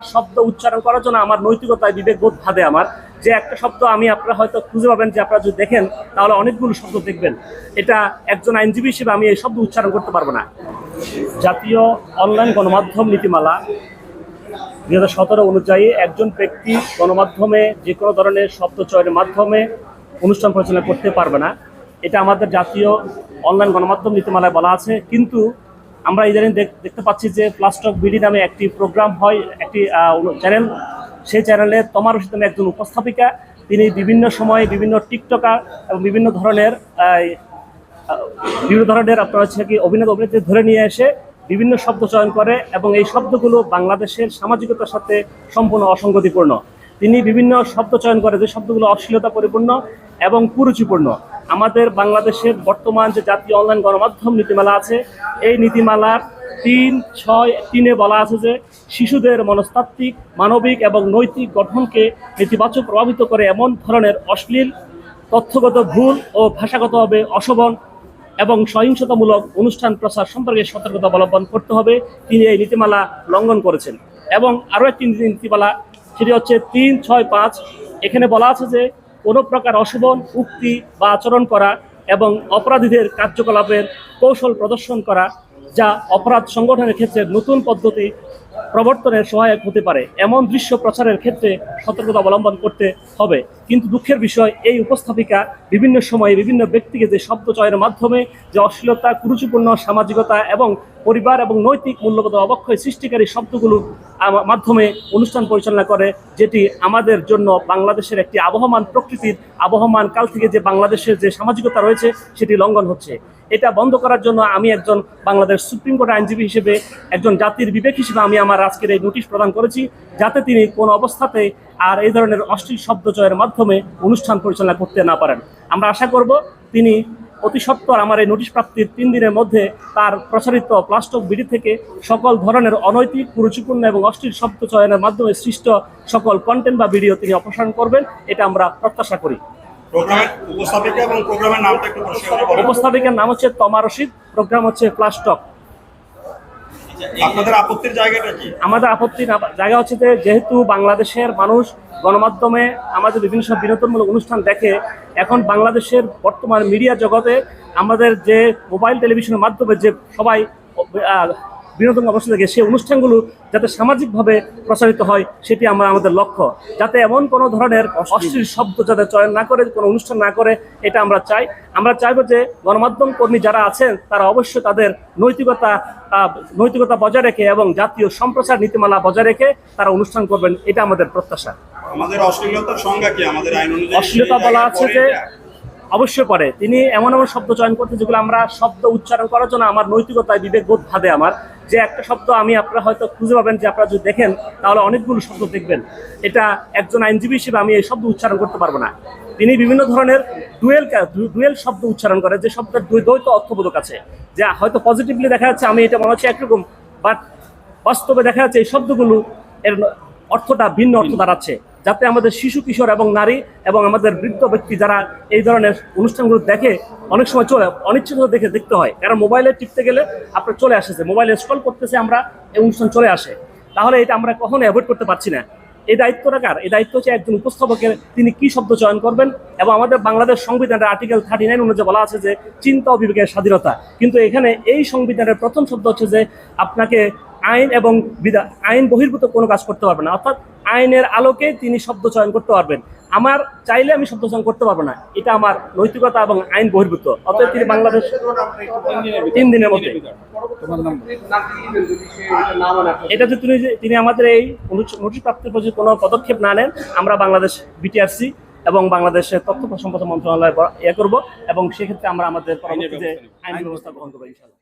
শব্দ উচ্চারণ করার জন্য আমার নৈতিকতায় বিবেক বোধ ভাবে আমার। যে একটা শব্দ আমি আপনারা হয়তো খুঁজে পাবেন, যে আপনারা যদি দেখেন, তাহলে অনেকগুলো শব্দ দেখবেন। এটা একজন আইনজীবী হিসেবে আমি এই শব্দ উচ্চারণ করতে পারব না। জাতীয় অনলাইন গণমাধ্যম নীতিমালা দুই হাজার সতেরো অনুযায়ী একজন ব্যক্তি গণমাধ্যমে যে কোনো ধরনের শব্দ চয়নের মাধ্যমে অনুষ্ঠান পরিচালনা করতে পারবে না। এটা আমাদের জাতীয় অনলাইন গণমাধ্যম নীতিমালায় বলা আছে। কিন্তু আমরা ইদানিং দেখতে পাচ্ছি যে প্লাস্টক বিডি নামে একটি প্রোগ্রাম হয়, একটি চ্যানেল সেই চ্যানেলে তোমার রশিদ নামে একজন উপস্থাপিকা। তিনি বিভিন্ন সময়ে বিভিন্ন টিকটকার এবং বিভিন্ন ধরনের বিভিন্ন ধরনের আপনার হচ্ছে কি অভিনেতা অভিনেত্রী ধরে নিয়ে এসে বিভিন্ন শব্দ চয়ন করে এবং এই শব্দগুলো বাংলাদেশের সামাজিকতার সাথে সম্পূর্ণ অসঙ্গতিপূর্ণ। তিনি বিভিন্ন শব্দ চয়ন করে যে শব্দগুলো অশ্লীলতা পরিপূর্ণ এবং কুরুচিপূর্ণ। আমাদের বাংলাদেশের বর্তমান যে জাতীয় অনলাইন গণমাধ্যম নীতিমালা আছে, এই নীতিমালার তিন, ছয়, তিনে বলা আছে যে শিশুদের মনস্তাত্ত্বিক, মানবিক এবং নৈতিক গঠনকে নেতিবাচক প্রভাবিত করে এমন ধরনের অশ্লীল, তথ্যগত ভুল ও ভাষাগতভাবে অশোভন এবং সহিংসতামূলক অনুষ্ঠান প্রচার সম্পর্কে সতর্কতা অবলম্বন করতে হবে। তিনি এই নীতিমালা লঙ্ঘন করেছেন। এবং আরও একটি নীতি- নীতিমালা, সেটি হচ্ছে তিন, ছয়, পাঁচ। এখানে বলা আছে যে কোনো প্রকার অশোভন উক্তি বা আচরণ করা এবং অপরাধীদের কার্যকলাপের কৌশল প্রদর্শন করা যা অপরাধ সংগঠনের ক্ষেত্রে নতুন পদ্ধতি প্রবর্তনের সহায়ক হতে পারে। এমন দৃশ্য প্রচারের ক্ষেত্রে সতর্কতা অবলম্বন করতে হবে। কিন্তু দুঃখের বিষয়, এই উপস্থাপিকা বিভিন্ন সময়ে বিভিন্ন ব্যক্তিকে যে শব্দ চয়ের মাধ্যমে যে অশ্লীলতা, কুরুচিপূর্ণ সামাজিকতা এবং পরিবার এবং নৈতিক মূল্যবোধ অবক্ষয় সৃষ্টিকারী শব্দগুলো মাধ্যমে অনুষ্ঠান পরিচালনা করে, যেটি আমাদের জন্য বাংলাদেশের একটি আবহমান প্রকৃতির আবহমান কাল থেকে যে বাংলাদেশের যে সামাজিকতা রয়েছে, সেটি লঙ্ঘন হচ্ছে। এটা বন্ধ করার জন্য আমি একজন বাংলাদেশ সুপ্রিম কোর্ট আইনজীবী হিসেবে, একজন জাতির বিবেক হিসেবে আমি আমার আজকের এই নোটিশ প্রদান করেছি, যাতে তিনি কোনো অবস্থাতে আর এই ধরনের অশ্লীল শব্দ চয়ের মাধ্যমে অনুষ্ঠান পরিচালনা করতে না পারেন। আমরা আশা করব তিনি অতি সত্বর আমার এই নোটিশ প্রাপ্তির তিন দিনের মধ্যে তার প্রচারিত প্লাস্টক বিডি থেকে সকল ধরনের অনৈতিক, কুরুচিপূর্ণ এবং অশ্লীল শব্দ চয়নের মাধ্যমে সৃষ্ট সকল কন্টেন্ট বা ভিডিও তিনি অপসারণ করবেন, এটা আমরা প্রত্যাশা করি। প্রোগ্রামের উপস্থাপিকা এবং প্রোগ্রামের নামটা একটু পরিষ্কার করে বলুন। উপস্থাপিকার নাম হচ্ছে তমা রশিদ প্রোগ্রাম হচ্ছে প্লাস্টক আপনাদের আপত্তির জায়গাটা কি আমাদের আপত্তি জায়গা হচ্ছে যে যেহেতু বাংলাদেশের মানুষ গণমাধ্যমে আমাদের বিভিন্ন সব বিনোদনমূলক অনুষ্ঠান দেখে এখন বাংলাদেশের বর্তমান মিডিয়া জগতে আমাদের যে মোবাইল টেলিভিশনের মাধ্যমে যে সবাই বিনোদন অবস্থা থেকে সেই অনুষ্ঠানগুলো যাতে সামাজিকভাবে প্রচারিত হয় সেটি আমরা আমাদের লক্ষ্য। যাতে এমন কোনো ধরনের অশ্লীল। শব্দ যাতে চয়ন না করে কোনো অনুষ্ঠান না করে এটা আমরা চাই। আমরা চাইব যে গণমাধ্যম কর্মী যারা আছেন তারা অবশ্যই তাদের নৈতিকতা নৈতিকতা বজায় রেখে এবং জাতীয় সম্প্রচার নীতিমালা বজায় রেখে তারা অনুষ্ঠান করবেন এটা আমাদের প্রত্যাশা। আমাদের অশ্লীলতার সংজ্ঞা কি? আমাদের আইন অনুযায়ী অশ্লীলতা বলা আছে যে অবশ্যই পরে। তিনি এমন এমন শব্দ চয়ন করতে যেগুলো আমরা শব্দ উচ্চারণ করার জন্য আমার নৈতিকতায় বিবেক বোধ ভাবে আমার। যে একটা শব্দ আমি আপনারা হয়তো খুঁজে পাবেন যে আপনারা যদি দেখেন তাহলে অনেকগুলো শব্দ দেখবেন। এটা একজন আইনজীবী হিসেবে আমি এই শব্দ উচ্চারণ করতে পারব না। তিনি বিভিন্ন ধরনের ডুয়েল ডুয়েল শব্দ উচ্চারণ করে যে শব্দের দুই দ্বৈত অর্থবোধক আছে। যে হয়তো পজিটিভলি দেখা যাচ্ছে আমি এটা মনে হচ্ছে একরকম বাট বাস্তবে দেখা যাচ্ছে এই শব্দগুলো এর অর্থটা ভিন্ন অর্থ দাঁড়াচ্ছে। যাতে আমাদের শিশু, কিশোর এবং নারী এবং আমাদের বৃদ্ধ ব্যক্তি যারা এই ধরনের অনুষ্ঠানগুলো দেখে অনেক সময় চলে অনিচ্ছিত দেখে দেখতে হয়। কারণ মোবাইলে টিপতে গেলে আপনার চলে আসেছে মোবাইলে স্ক্রল করতেছে, আমরা এই অনুষ্ঠান চলে আসে। তাহলে এটা আমরা কখনো অ্যাভয়েড করতে পারছি না। এই দায়িত্বটা কার? এই দায়িত্ব হচ্ছে একজন উপস্থাপকের, তিনি কি শব্দ চয়ন করবেন? এবং আমাদের বাংলাদেশ সংবিধানের আর্টিকেল থার্টি নাইন অনুযায়ী বলা আছে যে, চিন্তা ও স্বাধীনতা। কিন্তু এখানে এই সংবিধানের প্রথম শব্দ হচ্ছে যে, আপনাকে আইন এবং বিধা, আইন বহির্ভূত কোনো কাজ করতে পারবে না। অর্থাৎ আইনের আলোকে তিনি শব্দ চয়ন করতে পারবেন। আমার চাইলে আমি শব্দ চয়ন করতে পারব না। এটা আমার নৈতিকতা এবং আইন বহির্ভূত। অতএব তিনি বাংলাদেশ তিন দিনের মধ্যে। এটা যে তিনি যে- তিনি আমাদের এই নোটিশ প্রাপ্তির প্রতি কোনো পদক্ষেপ না নেন আমরা বাংলাদেশ বিটিআরসি এবং বাংলাদেশের তথ্য সম্পদ মন্ত্রণালয় ইয়ে করব এবং সেক্ষেত্রে আমরা আমাদের পরবর্তীতে আইন ব্যবস্থা গ্রহণ করব ইনশাল্লাহ